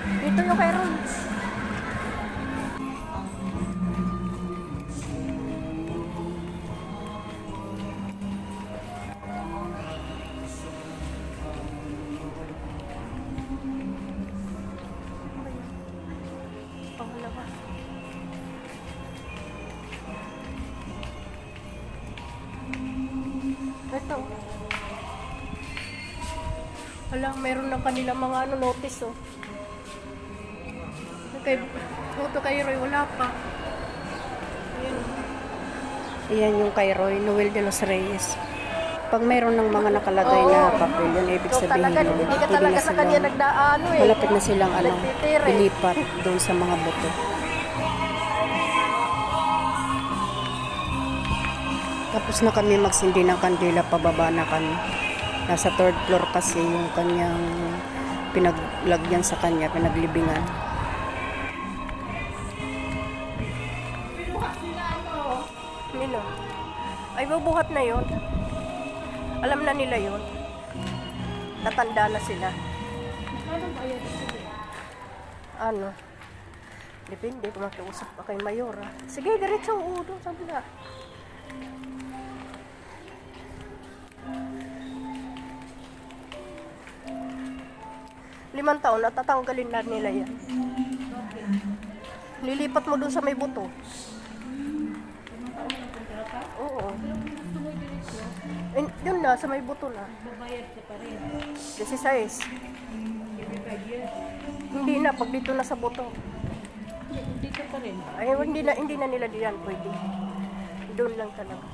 Dito yung kay. Pangalawa. Ito. Wala, meron ng kanila mga ano, notice oh. Kay, photo kay Roy, wala pa. Ayan. Ayan yung kay Roy, Noel de los Reyes. Pag mayroon ng mga nakalagay na Oo. papel, yun ibig So, sabihin talaga, nun, hindi ka pwede talaga na sa kanya silang, nagdaano eh. malapit na silang ano, Nagtitire. ilipat doon sa mga buto. Tapos na kami magsindi ng kandila, pababa na kami. Nasa third floor kasi yung kanyang pinaglagyan sa kanya, pinaglibingan. Nino. Ay, bubuhat na yon. Alam na nila yon. Tatanda na sila. Ano? Depende kung makiusap pa kay Mayora. Sige, diretso. Oo, doon sa bila. Limang taon, natatanggalin na nila yan. Lilipat mo doon sa may buto. Oo. Eh, yun na, sa may buto na. Babayad ka pa rin. 16. Hindi na, pag dito na sa buto. Hindi, dito pa rin. Ay, hindi na, hindi na nila diyan pwede. Doon lang talaga.